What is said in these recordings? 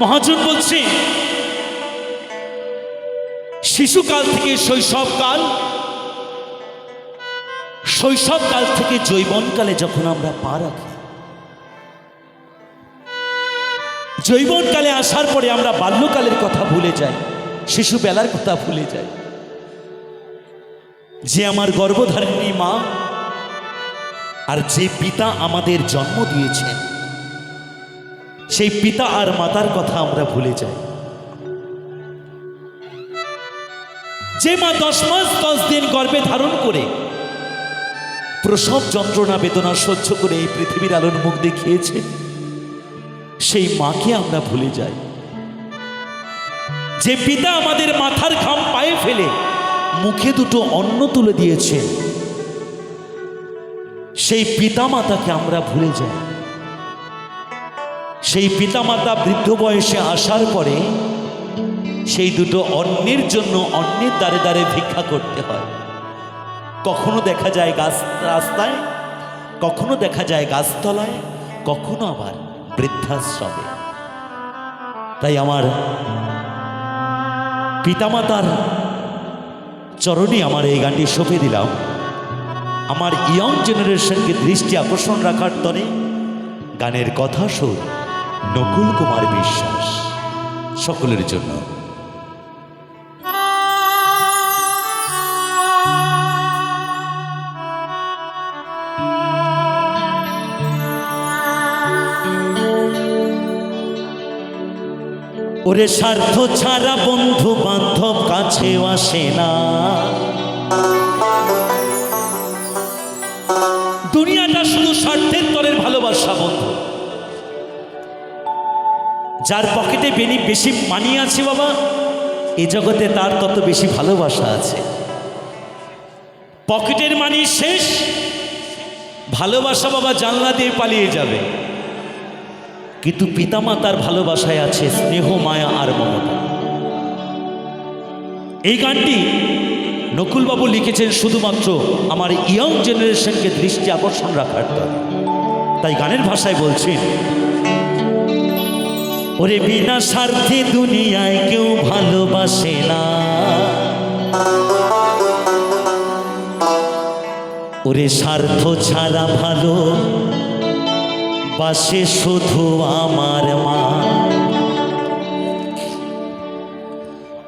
মহাজন বলছে, শিশুকাল থেকে শৈশবকাল শৈশবকাল থেকে যৌবনকালে যখন আমরা পা রাখি যৌবনকালে আসার পরে আমরা বাল্যকালের কথা ভুলে যাই, শিশুবেলার কথা ভুলে যাই। যে আমার গর্ভধারিণী মা আর যে পিতা আমাদের জন্ম দিয়েছেন সেই পিতা আর মাতার কথা আমরা ভুলে যাই। যে মা দশ মাস, দশ দিন গর্ভে ধারণ করে, প্রসব যন্ত্রণা, বেদনা সহ্য করে এই পৃথিবীর আলোর মুখ দেখিয়েছে, সেই মাকে আমরা ভুলে যাই। যে পিতা আমাদের মাথার ঘাম পায়ে ফেলে, মুখে দুটো অন্ন তুলে দিয়েছে সেই পিতা মাতাকে আমরা ভুলে যাই। সেই পিতামাতা বৃদ্ধ বয়সে আসার পরে সেই দুটো অন্যের জন্য অন্যের দ্বারে দ্বারে ভিক্ষা করতে হয়। কখনো দেখা যায় গাছ রাস্তায়, কখনো দেখা যায় গাছতলায়, কখনো আবার বৃদ্ধাশ্রমে। তাই আমার পিতামাতার চরণে আমার এই গানটি সঁপে দিলাম। আমার ইয়ং জেনারেশনকে দৃষ্টি আকর্ষণ রাখার তরে গানের কথা সুর, নকুল কুমার বিশ্বাস, সকলের জন্য। ওরে স্বার্থ ছাড়া বন্ধু বান্ধব কাছেও আসে না। শুধু স্বার্থের তরের ভালোবাসা বন্ধু যার পকেটে বেনি বেশি মানি আছে বাবা, এ জগতে তার তত বেশি ভালোবাসা আছে। পকেটের মানি শেষ, ভালোবাসা বাবা জানলা দিয়ে পালিয়ে যাবে। কিন্তু পিতামাতার ভালোবাসায় আছে স্নেহ, মায়া আর মমতা। এই গানটি নকুলবাবু লিখেছেন শুধুমাত্র আমার ইয়ং জেনারেশনকে দৃষ্টি আকর্ষণ রাখার তাই গানের ভাষায় বলছেন ওরে বিনা স্বার্থে দুনিয়ায় কেউ ভালোবাসে না। ওরে স্বার্থ ছাড়া ভালো বাসে শুধু আমার মা।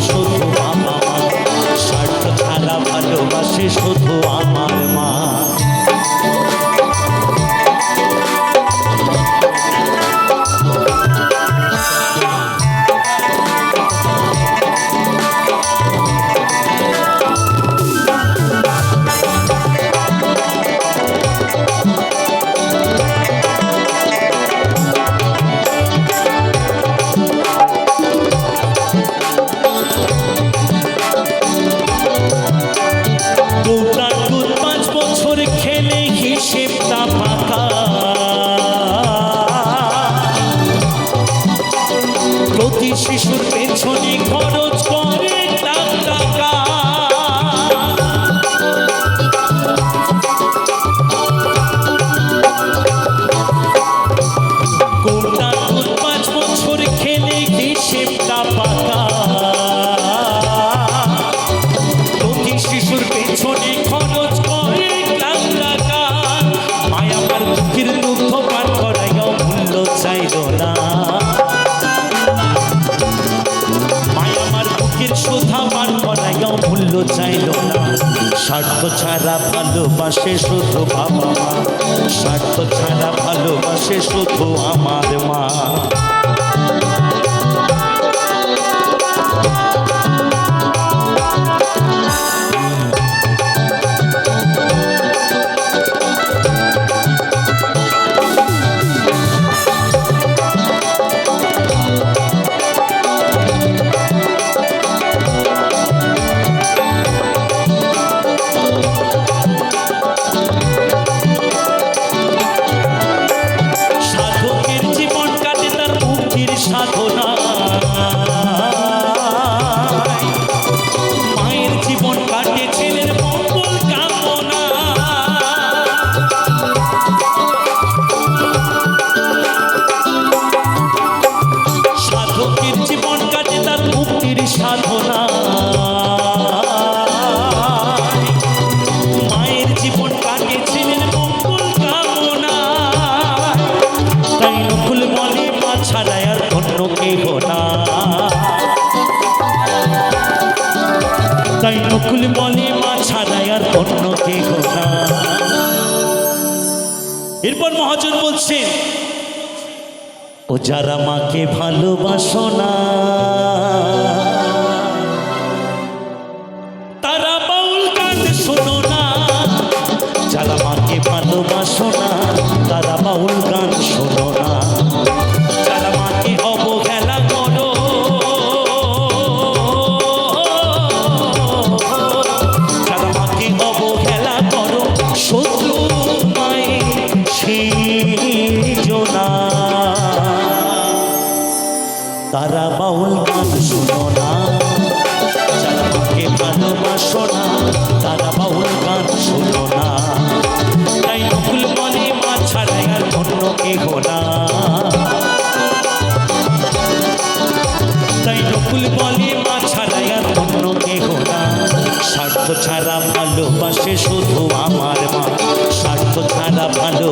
সত্য চাইল না। স্বার্থ ছাড়া ভালোবাসে শুধু বাবা মা। স্বার্থ ছাড়া ভালোবাসে শুধু আমার মা। বলে মা ছাড়াই আর অন্য কে না। এরপর মহাজন বলছেন, ও যারা মাকে ভালোবাসো না